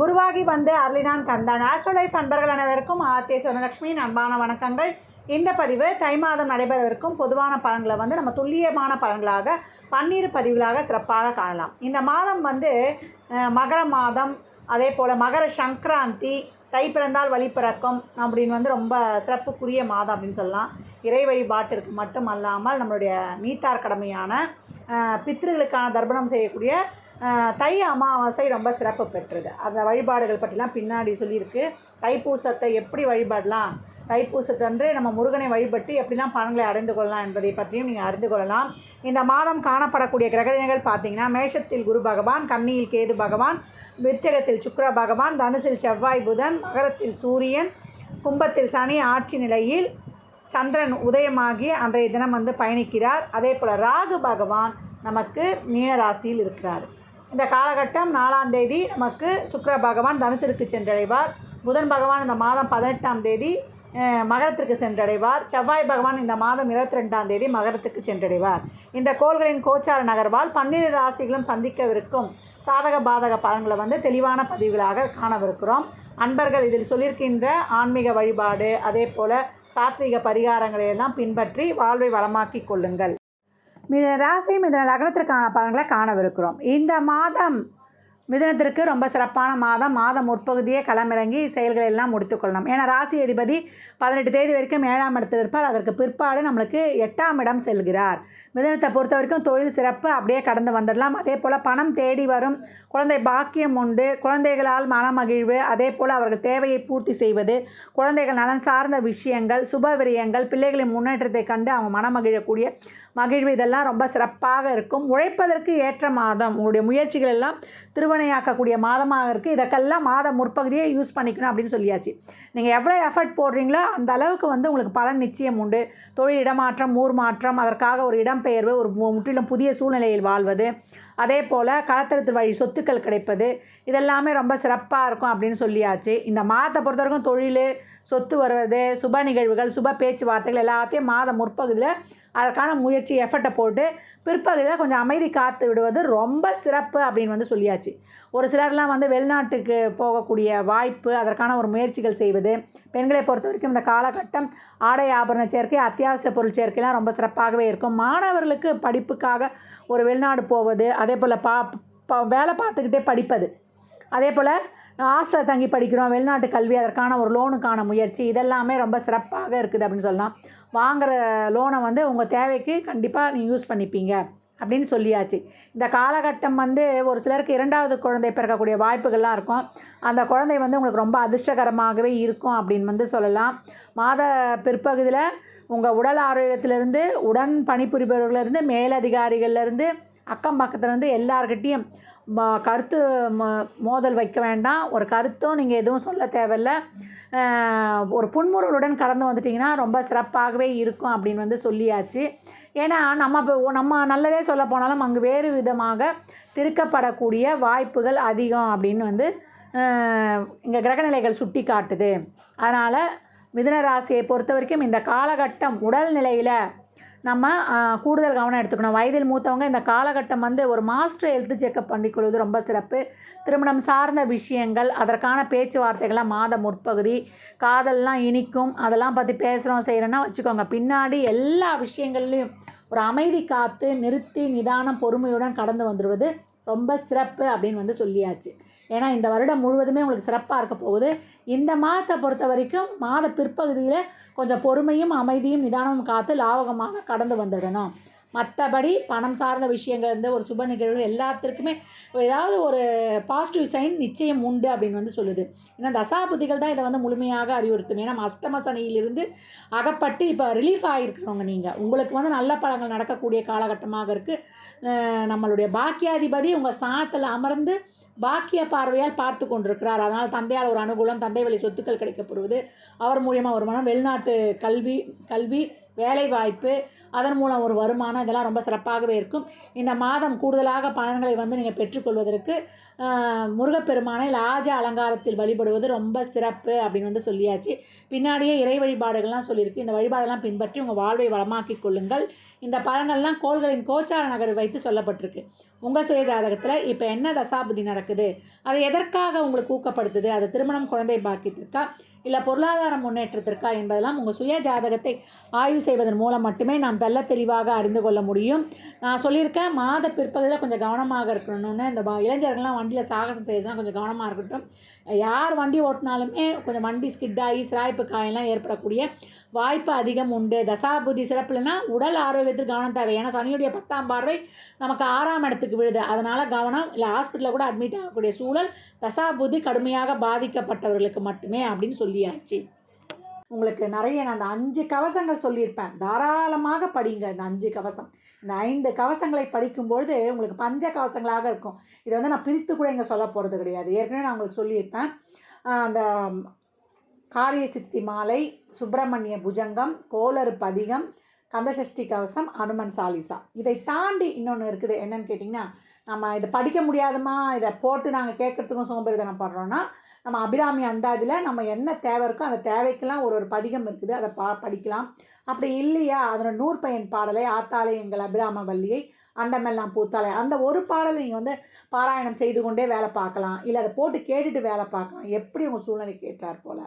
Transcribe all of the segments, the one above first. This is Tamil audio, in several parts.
குருவாகி வந்து அருளினான் கந்தான். ஆஸ்ட்ரோலைஃப் அன்பர்கள் அனைவருக்கும் ஆர்த்திய சுவனலட்சுமியின் அன்பான வணக்கங்கள். இந்த பதிவு தை மாதம் நடைபெறவிருக்கும் பொதுவான பலன்களை வந்து நம்ம துல்லியமான பலன்களாக பன்னீர் பதிவுகளாக சிறப்பாக காணலாம். இந்த மாதம் வந்து மகர மாதம் அதே போல் மகர சங்கராந்தி தை பிறந்தால் வழி பிறக்கும் அப்படின்னு வந்து ரொம்ப சிறப்புக்குரிய மாதம் அப்படின்னு சொல்லலாம். இறை வழிபாட்டிற்கு மட்டும் அல்லாமல் நம்மளுடைய நீத்தார் கடமையான அஹ், தர்ப்பணம் செய்யக்கூடிய தை அமாவாசை ரொம்ப சிறப்பு பெற்றது. அந்த வழிபாடுகள் பற்றிலாம் பின்னாடி சொல்லியிருக்கு. தைப்பூசத்தை எப்படி வழிபடலாம்? தைப்பூசத்தன்று நம்ம முருகனை வழிபட்டு எப்படிலாம் பலன்களை அடைந்து கொள்ளலாம் என்பதை பற்றியும் நீங்கள் அறிந்து கொள்ளலாம். இந்த மாதம் காணப்படக்கூடிய கிரகணிகள் பார்த்தீங்கன்னா மேஷத்தில் குரு பகவான் கன்னியில் கேது பகவான் விருச்சகத்தில் சுக்கர பகவான் தனுசில் செவ்வாய் புதன் மகரத்தில் சூரியன் கும்பத்தில் சனி ஆட்சி நிலையில் சந்திரன் உதயமாகி அன்றைய தினம் வந்து பயணிக்கிறார். அதே போல் ராகு பகவான் நமக்கு மீனராசியில் இருக்கிறார். இந்த காலகட்டம் நாலாம் தேதி நமக்கு சுக்கர பகவான் தனுசிற்கு சென்றடைவார். புதன் பகவான் இந்த மாதம் பதினெட்டாம் தேதி மகரத்திற்கு சென்றடைவார். செவ்வாய் பகவான் இந்த மாதம் இருபத்தி ரெண்டாம் தேதி மகரத்துக்கு சென்றடைவார். இந்த கோள்களின் கோச்சார நகர்வால் பன்னிரு ராசிகளும் சந்திக்கவிருக்கும் சாதக பாதக பலன்களை வந்து தெளிவான பதிவுகளாக காணவிருக்கிறோம். அன்பர்கள் இதில் சொல்லியிருக்கின்ற ஆன்மீக வழிபாடு அதே போல் சாத்விக பரிகாரங்களை எல்லாம் பின்பற்றி வாழ்வை வளமாக்கி கொள்ளுங்கள். மித ராசி மிதன லக்னத்திற்கான பலன்களை காணவிருக்கிறோம். இந்த மாதம் மிதனத்திற்கு ரொம்ப சிறப்பான மாதம். மாதம் முற்பகுதியே களமிறங்கி செயல்களை எல்லாம் முடித்துக்கொள்ளணும் ஏன்னா ராசி அதிபதி பதினெட்டு தேதி வரைக்கும் ஏழாம் இடத்தில் இருப்பார். அதற்கு பிற்பாடு நம்மளுக்கு எட்டாம் இடம் செல்கிறார். மிதனத்தை பொறுத்த வரைக்கும் தொழில் சிறப்பு அப்படியே கடந்து வந்துடலாம். அதே போல் பணம் தேடி வரும். குழந்தை பாக்கியம் உண்டு. குழந்தைகளால் மனமகிழ்வு. அதே போல் அவர்கள் தேவையை பூர்த்தி செய்வது. குழந்தைகள் நலன் சார்ந்த விஷயங்கள் சுப விரயங்கள் பிள்ளைகளின் முன்னேற்றத்தை கண்டு அவங்க மனமகிழக்கூடிய மகிழ்வு இதெல்லாம் ரொம்ப சிறப்பாக இருக்கும். உழைப்பதற்கு ஏற்ற மாதம். உங்களுடைய முயற்சிகள் எல்லாம் திருவனையாக்கக்கூடிய மாதமாக இருக்குது இதற்கெல்லாம் மாதம் முற்பகுதியே யூஸ் பண்ணிக்கணும் அப்படின்னு சொல்லியாச்சு. நீங்கள் எவ்வளோ எஃபர்ட் போடுறீங்களோ அந்த அளவுக்கு வந்து உங்களுக்கு பலன் நிச்சயம் உண்டு. தொழில் இடமாற்றம் ஊர் மாற்றம் அதற்காக ஒரு இடம்பெயர்வு ஒரு முற்றிலும் புதிய சூழ்நிலையில் வாழ்வது அதே போல் களத்திரத்து வழி சொத்துக்கள் கிடைப்பது இதெல்லாமே ரொம்ப சிறப்பாக இருக்கும் அப்படின்னு சொல்லியாச்சு. இந்த மாதத்தை பொறுத்த வரைக்கும் தொழில் சொத்து வருவது சுப நிகழ்வுகள் சுப பேச்சுவார்த்தைகள் எல்லாத்தையும் மாத முற்பகுதியில் அதற்கான முயற்சி எஃபர்ட்டை போட்டு பிற்பகுதியில் கொஞ்சம் அமைதி காத்து விடுவது ரொம்ப சிறப்பு அப்படின்னு வந்து சொல்லியாச்சு. ஒரு சிலர்லாம் வந்து வெளிநாட்டுக்கு போகக்கூடிய வாய்ப்பு அதற்கான ஒரு முயற்சிகள் செய்வது பெண்களை பொறுத்த வரைக்கும் இந்த காலகட்டம் ஆடை ஆபரண சேர்க்கை அத்தியாவசிய பொருள் சேர்க்கைலாம் ரொம்ப சிறப்பாகவே இருக்கும். மாணவர்களுக்கு படிப்புக்காக ஒரு வெளிநாடு போவது அதே அதே போல் பா ப- வேலை பார்த்துக்கிட்டே படிப்பது. அதே போல் ஹாஸ்டலில் தங்கி படிக்கிறோம் வெளிநாட்டு கல்வி அதற்கான ஒரு லோனுக்கான முயற்சி இதெல்லாமே ரொம்ப சிறப்பாக இருக்குது அப்படின்னு சொல்லலாம். வாங்குகிற லோனை வந்து உங்கள் தேவைக்கு கண்டிப்பாக நீங்கள் யூஸ் பண்ணிப்பீங்க அப்படின்னு சொல்லியாச்சு. இந்த காலகட்டம் வந்து ஒரு சிலருக்கு இரண்டாவது குழந்தை பிறக்கக்கூடிய வாய்ப்புகள்லாம் இருக்கும். அந்த குழந்தை வந்து உங்களுக்கு ரொம்ப அதிர்ஷ்டகரமாகவே இருக்கும் அப்படின்னு வந்து சொல்லலாம். மாத பிற்பகுதியில் உங்கள் உடல் ஆரோக்கியத்திலேருந்து உடன் பணிபுரிபவர்களிருந்து மேலதிகாரிகள்லேருந்து அக்கம் பக்கத்துலேருந்து எல்லார்கிட்டேயும் ம- கருத்து மோதல் வைக்க வேண்டாம். ஒரு கருத்தும் நீங்கள் எதுவும் சொல்ல தேவையில்ல. ஒரு புன்முறுவலுடன் கடந்து வந்துட்டிங்கன்னா ரொம்ப சிறப்பாகவே இருக்கும் அப்படின்னு வந்து சொல்லியாச்சு. ஏன்னா நம்ம இப்போ நம்ம நல்லதே சொல்ல போனாலும் அங்கு வேறு விதமாக திருக்கப்படக்கூடிய வாய்ப்புகள் அதிகம் அப்படின்னு வந்து இங்கே கிரகநிலைகள் சுட்டி காட்டுது. அதனால் மிதுன ராசியை பொறுத்த வரைக்கும் இந்த காலகட்டம் உடல்நிலையில் நம்ம கூடுதல் கவனம் எடுத்துக்கணும். வயதில் மூத்தவங்க இந்த காலகட்டம் வந்து ஒரு மாஸ்டர் ஹெல்த் செக்கப் பண்ணிக்கொள்வது ரொம்ப சிறப்பு. திருமணம் சார்ந்த விஷயங்கள் அதற்கான பேச்சுவார்த்தைகள்லாம் மாத முற்பகுதி. காதல்லாம் இனிக்கும். அதெல்லாம் பற்றி பேசுகிறோம் செய்கிறோன்னா வச்சுக்கோங்க. பின்னாடி எல்லா விஷயங்கள்லையும் ஒரு அமைதி காத்து நிறுத்தி நிதானம் பொறுமையுடன் கடந்து வந்துடுவது ரொம்ப சிறப்பு அப்படின்னு வந்து சொல்லியாச்சு. ஏன்னா இந்த வருடம் முழுவதுமே உங்களுக்கு சிறப்பாக இருக்க போகுது. இந்த மாதத்தை பொறுத்த வரைக்கும் மாத பிற்பகுதியில் கொஞ்சம் பொறுமையும் அமைதியும் நிதானமும் காத்து லாபகமாக கடந்து வந்துடணும். மற்றபடி பணம் சார்ந்த விஷயங்கள் இருந்து ஒரு சுப நிகழ்வு எல்லாத்திற்குமே ஏதாவது ஒரு பாசிட்டிவ் சைன் நிச்சயம் உண்டு அப்படின்னு வந்து சொல்லுது. ஏன்னா தசாபுதிகள் தான் இதை வந்து முழுமையாக அறிவுறுத்தும். ஏன்னா அஷ்டம சனியிலிருந்து அகப்பட்டு இப்போ ரிலீஃப் ஆகிருக்கிறவங்க நீங்கள் உங்களுக்கு வந்து நல்ல பழங்கள் நடக்கக்கூடிய காலகட்டமாக இருக்குது நம்மளுடைய பாக்கியாதிபதி உங்கள் ஸ்தானத்தில் அமர்ந்து பாக்கிய பார்வையால் பார்த்து கொண்டிருக்கிறார். அதனால் தந்தையால் ஒரு அனுகூலம் தந்தை வழி சொத்துக்கள் கிடைக்கப்படுவது. அவர் மூலியமாக வருமானம் வெளிநாட்டு கல்வி கல்வி வேலை வாய்ப்பு அதன் மூலம் ஒரு வருமானம் இதெல்லாம் ரொம்ப சிறப்பாகவே இருக்கும். இந்த மாதம் கூடுதலாக பலன்களை வந்து நீங்கள் பெற்றுக்கொள்வதற்கு முருகப்பெருமானை லாஜ அலங்காரத்தில் வழிபடுவது ரொம்ப சிறப்பு அப்படின்னு வந்து சொல்லியாச்சு. பின்னாடியே இறை வழிபாடுகள்லாம் சொல்லியிருக்கு. இந்த வழிபாடெல்லாம் பின்பற்றி உங்கள் வாழ்வை வளமாக்கிக் கொள்ளுங்கள். இந்த பழங்கள்லாம் கோள்களின் கோச்சார நகரை வைத்து சொல்லப்பட்டிருக்கு. உங்கள் சுய ஜாதகத்தில் இப்போ என்ன தசாபுதி நடக்குது? அது எதற்காக உங்களுக்கு ஊக்கப்படுத்துது? அது திருமணம் குழந்தை பாக்கியத்திற்கா? இல்லை பொருளாதார முன்னேற்றத்திற்கா என்பதெல்லாம் உங்கள் சுய ஜாதகத்தை ஆய்வு செய்வதன் மூலம் மட்டுமே நாம் தெல்ல தெளிவாக அறிந்து கொள்ள முடியும். நான் சொல்லியிருக்கேன் மாத பிற்பகுதியில் கொஞ்சம் கவனமாக இருக்கணும்னு. இந்த இளைஞர்கள்லாம் வண்டியில் சாகசம் செய்யறதுலாம் கொஞ்சம் கவனமாக இருக்கட்டும். யார் வண்டி ஓட்டினாலுமே கொஞ்சம் வண்டி ஸ்கிட் ஆகி சிராய்ப்பு காயெல்லாம் ஏற்படக்கூடிய வாய்ப்பு அதிகம் உண்டு. தசாபுதி சிறப்புலனா உடல் ஆரோக்கியத்துக்கு கவனம் தேவை. ஏன்னா சனியுடைய பத்தாம் பார்வை நமக்கு ஆறாம் இடத்துக்கு விழுது. அதனால் கவனம் இல்லை ஹாஸ்பிட்டலில் கூட அட்மிட் ஆகக்கூடிய சூழல் தசாபுதி கடுமையாக பாதிக்கப்பட்டவர்களுக்கு மட்டுமே அப்படின்னு சொல்லியாச்சு. உங்களுக்கு நிறைய நான் அந்த அஞ்சு கவசங்கள் சொல்லியிருப்பேன். தாராளமாக படிங்க இந்த அஞ்சு கவசம். இந்த ஐந்து கவசங்களை படிக்கும்பொழுது உங்களுக்கு பஞ்ச கவசங்களாக இருக்கும். இதை வந்து நான் பிரித்து கூட இங்கே சொல்ல போகிறது கிடையாது. ஏற்கனவே நான் உங்களுக்கு சொல்லியிருப்பேன். அந்த காரிய சித்தி மாலை சுப்பிரமணிய புஜங்கம் கோளறு பதிகம் கந்தசஷ்டி கவசம் அனுமன் சாலிசா. இதை தாண்டி இன்னொன்று இருக்குது. என்னன்னு கேட்டிங்கன்னா நம்ம இதை படிக்க முடியாதுமா இதை போட்டு நாங்கள் கேட்குறதுக்கும் சோம்பேறிதனம் படுறோன்னா நம்ம அபிராமி அந்தாதியில் நம்ம என்ன தேவை இருக்கோ அந்த தேவைக்கெல்லாம் ஒரு ஒரு பதிகம் இருக்குது. அதை பா படிக்கலாம். அப்படி இல்லையா? அதோட நூற்பயன் பாடலை ஆத்தாலை எங்கள் அபிராம வள்ளியை அண்டமெல்லாம் பூத்தாலை அந்த ஒரு பாடலை நீங்கள் வந்து பாராயணம் செய்து கொண்டே வேலை பார்க்கலாம். இல்லை அதை போட்டு கேட்டுட்டு வேலை பார்க்கலாம். எப்படி உங்கள் சூழ்நிலைக்கு ஏற்றார் போல்.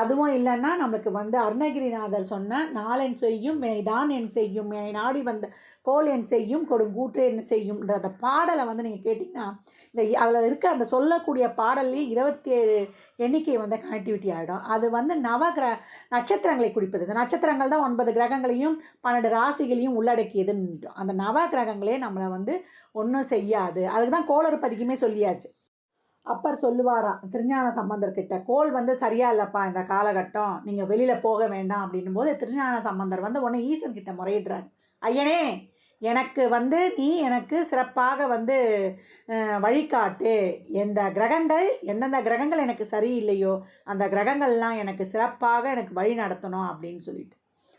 அதுவும் இல்லைன்னா நம்மளுக்கு வந்து அருணகிரிநாதர் சொன்ன நாளென் செய்யும் வினைதான் என் செய்யும். என்னை நாடி வந்த கோல் என் செய்யும் கொடுங்கூற்று என்ன செய்யும்ன்ற அந்த பாடலை வந்து நீங்கள் கேட்டிங்கன்னா இந்த அதில் இருக்க அந்த சொல்லக்கூடிய பாடல்லையே இருபத்தி ஏழு எண்ணிக்கை வந்து கனெக்டிவிட்டி ஆகிடும் அது வந்து நவ கிர நட்சத்திரங்களை குறிப்பது. இந்த நட்சத்திரங்கள் தான் ஒன்பது கிரகங்களையும் பன்னெண்டு ராசிகளையும் உள்ளடக்கியதுன்னு அந்த நவ கிரகங்களே நம்மளை வந்து ஒன்றும் செய்யாது. அதுக்கு தான் கோளறு பதிக்குமே சொல்லியாச்சு. அப்பர் சொல்லுவாராம் திருஞான சம்பந்தர்கிட்ட கோள் வந்து சரியா இல்லைப்பா இந்த காலகட்டம். நீங்கள் வெளியில் போக வேண்டாம். அப்படின்னும் போது திருஞான சம்பந்தர் வந்து உடனே ஈசன் கிட்ட முறையிடுறாரு. ஐயனே எனக்கு வந்து நீ எனக்கு சிறப்பாக வந்து வழிகாட்டு. எந்த கிரகங்கள் எந்தெந்த கிரகங்கள் எனக்கு சரியில்லையோ அந்த கிரகங்கள்லாம் எனக்கு சிறப்பாக எனக்கு வழி நடத்தணும் அப்படின்னு சொல்லிட்டு.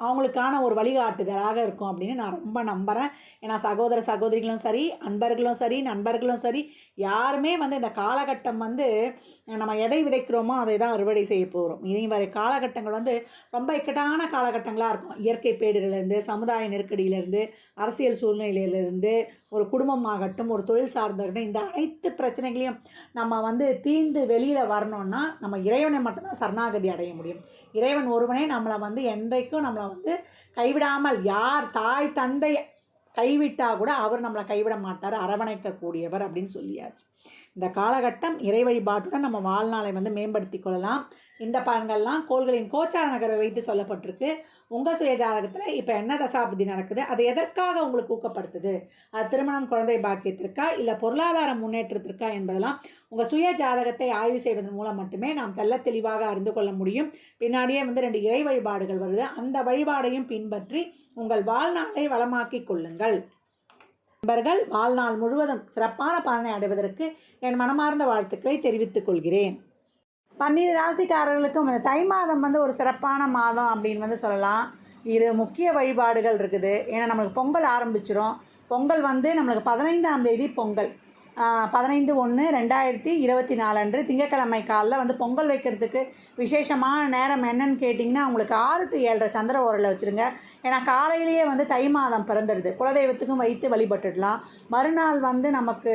அவங்களுக்கான ஒரு வழிகாட்டுதலாக இருக்கும் அப்படின்னு நான் ரொம்ப நம்புகிறேன் ஏன்னா சகோதர சகோதரிகளும் சரி அன்பர்களும் சரி நண்பர்களும் சரி யாருமே வந்து இந்த காலகட்டம் வந்து நம்ம எதை விதைக்கிறோமோ அதை தான் அறுவடை செய்ய போகிறோம் இனி வரை காலகட்டங்கள் வந்து ரொம்ப இக்கட்டான காலகட்டங்களாக இருக்கும். இயற்கை பேரிடர்லேருந்து சமுதாய நெருக்கடியிலேருந்து அரசியல் சூழ்நிலையிலேருந்து ஒரு குடும்பமாகட்டும் ஒரு தொழில் சார்ந்தகட்டும் இந்த அனைத்து பிரச்சனைகளையும் நம்ம வந்து தீர்ந்து வெளியில் வரணும்னா நம்ம இறைவனை மட்டும்தான் சரணாகதி அடைய முடியும். இறைவன் ஒருவனே நம்மளை வந்து என்றைக்கும் நம்மளை வந்து கைவிடாமல் யார் தாய் தந்தை கைவிட்டால் கூட அவர் நம்மளை கைவிட மாட்டார். அரவணைக்கக்கூடியவர் அப்படின்னு சொல்லியாச்சு. இந்த காலகட்டம் இறை வழிபாட்டுடன் நம்ம வாழ்நாளை வந்து மேம்படுத்தி கொள்ளலாம். இந்த பலன்கள்லாம் கோள்களின் கோச்சார நகரை வைத்து சொல்லப்பட்டிருக்கு. உங்கள் சுய ஜாதகத்தில் இப்போ என்ன தசாபுதி நடக்குது? அது எதற்காக உங்களுக்கு ஊக்கப்படுத்துது? அது திருமணம் குழந்தை பாக்கியத்திற்கா? இல்லை பொருளாதார முன்னேற்றத்திற்கா என்பதெல்லாம் உங்கள் சுய ஜாதகத்தை ஆய்வு செய்வதன் மூலம் மட்டுமே நாம் தெல்ல தெளிவாக அறிந்து கொள்ள முடியும். பின்னாடியே வந்து ரெண்டு இறை வழிபாடுகள் வருது. அந்த வழிபாடையும் பின்பற்றி உங்கள் வாழ்நாளை வளமாக்கிக் கொள்ளுங்கள். நண்பர்கள் வாழ்நாள் முழுவதும் சிறப்பான பலனை அடைவதற்கு என் மனமார்ந்த வாழ்த்துக்களை தெரிவித்துக் கொள்கிறேன். பன்னிரு ராசிக்காரர்களுக்கும் இந்த தை மாதம் வந்து ஒரு சிறப்பான மாதம் அப்படின்னு வந்து சொல்லலாம். இரு முக்கிய வழிபாடுகள் இருக்குது. ஏன்னா நம்மளுக்கு பொங்கல் ஆரம்பிச்சிடும் பொங்கல் வந்து நம்மளுக்கு பதினைந்தாம் தேதி பொங்கல். பதினைந்து ஒன்று ரெண்டாயிரத்தி இருபத்தி நாலு அன்று திங்கட்கிழமை காலில் வந்து பொங்கல் வைக்கிறதுக்கு விசேஷமான நேரம் என்னன்னு கேட்டிங்கன்னா உங்களுக்கு ஆறு டு ஏழரை சந்திர ஓரில் வச்சுருங்க. ஏன்னா காலையிலேயே வந்து தை மாதம் பிறந்துடுது குலதெய்வத்துக்கும் வைத்து வழிபட்டுடலாம். மறுநாள் வந்து நமக்கு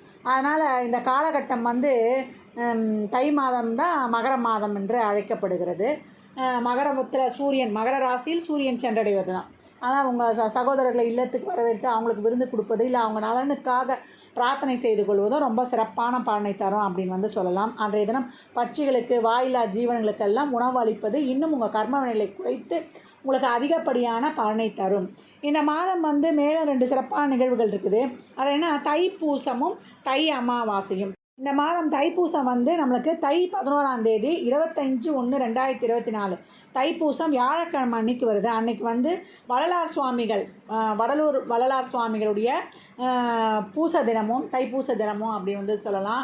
அதனால் இந்த காலகட்டம் வந்து தை மாதம் தான் மகர மாதம் என்று அழைக்கப்படுகிறது. அஹ், மகரத்தில் சூரியன் மகர ராசியில் சூரியன் சென்றடைவது தான். ஆனால் உங்கள் ச சகோதரர்களை இல்லத்துக்கு வரவேற்று அவங்களுக்கு விருந்து கொடுப்பது இல்லை அவங்க நலனுக்காக பிரார்த்தனை செய்து கொள்வதும் ரொம்ப சிறப்பான பலனை தரும் அப்படின்னு வந்து சொல்லலாம். அன்றைய தினம் பட்சிகளுக்கு வாயிலா ஜீவன்களுக்கெல்லாம் உணவு அளிப்பது இன்னும் உங்கள் கர்ம நிலை குறைத்து உங்களுக்கு அதிகப்படியான பலனை தரும். இந்த மாதம் வந்து மேலும் ரெண்டு சிறப்பான நிகழ்வுகள் இருக்குது. அது என்ன? தைப்பூசமும் தை அமாவாசையும். இந்த மாதம் தைப்பூசம் வந்து நம்மளுக்கு தை பதினோராம் தேதி இருபத்தஞ்சு ஒன்று ரெண்டாயிரத்தி இருபத்தி நாலு. தைப்பூசம் வியாழக்கிழமை அன்னைக்கு வருது. அன்னைக்கு வந்து வள்ளலார் சுவாமிகள் வடலூர் வள்ளலார் சுவாமிகளுடைய பூச தினமும் தைப்பூச தினமும் அப்படின்னு வந்து சொல்லலாம்.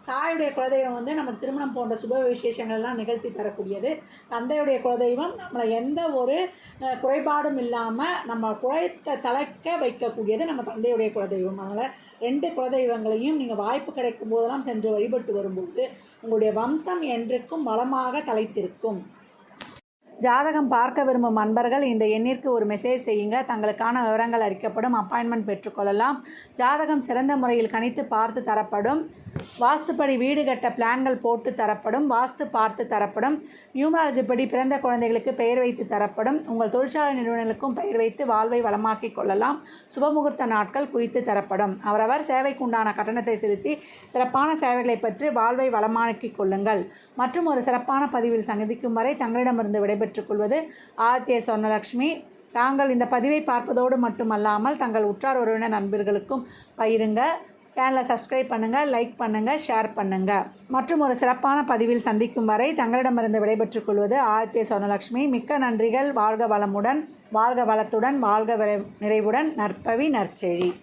தாயுடைய குலதெய்வம் வந்து நமக்கு திருமணம் போன்ற சுப விசேஷங்கள்லாம் நிகழ்த்தி தரக்கூடியது. தந்தையுடைய குலதெய்வம் நம்மளை எந்த ஒரு குறைபாடும் இல்லாமல் நம்ம குழைத்த தலைக்க வைக்கக்கூடியது நம்ம தந்தையுடைய குலதெய்வம். அதனால் ரெண்டு குலதெய்வங்களையும் நீங்கள் வாய்ப்பு கிடைக்கும் போதெல்லாம் சென்று வழிபட்டு வரும்போது உங்களுடைய வம்சம் என்றைக்கும் வளமாக தலைத்திருக்கும். ஜாதகம் பார்க்க விரும்பும் அன்பர்கள் இந்த எண்ணிற்கு ஒரு மெசேஜ் செய்யுங்க. தங்களுக்கான விவரங்கள் அறிக்கப்படும். அப்பாயின்மெண்ட் பெற்றுக்கொள்ளலாம் ஜாதகம் சிறந்த முறையில் கணித்து பார்த்து தரப்படும். வாஸ்துப்படி வீடு கட்ட பிளான்கள் போட்டு தரப்படும். வாஸ்து பார்த்து தரப்படும். நியூமராலஜி படி பிறந்த குழந்தைகளுக்கு பெயர் வைத்து தரப்படும். உங்கள் தொழிற்சாலை நிறுவனங்களுக்கும் பெயர் வைத்து வாழ்வை வளமாக்கிக் கொள்ளலாம். சுபமுகூர்த்த நாட்கள் குறித்து தரப்படும். அவரவர் சேவைக்கு உண்டான கட்டணத்தை செலுத்தி சிறப்பான சேவைகளை பெற்று வாழ்வை வளமாக்கிக் கொள்ளுங்கள். மற்றும் ஒரு சிறப்பான பதிவில் சந்திக்கும் வரை தங்களிடமிருந்து விடைபெற்று கொள்வது ஆதித்ய சொர்ணலக்ஷ்மி தாங்கள் இந்த பதிவை பார்ப்பதோடு மட்டுமல்லாமல் தங்கள் உற்றார் உறவினர் நண்பர்களுக்கும் பயிருங்க சேனலை சப்ஸ்கிரைப் பண்ணுங்கள் லைக் பண்ணுங்கள் ஷேர் பண்ணுங்கள் மற்றும் ஒரு சிறப்பான பதிவில் சந்திக்கும் வரை தங்களிடமிருந்து விடைபெற்றுக் கொள்வது ஆதித்ய சொர்ணலக்ஷ்மி. மிக்க நன்றிகள். வாழ்க வளமுடன் வாழ்க வளத்துடன் வாழ்க விரை- நிறைவுடன். நற்பவி நற்செழி.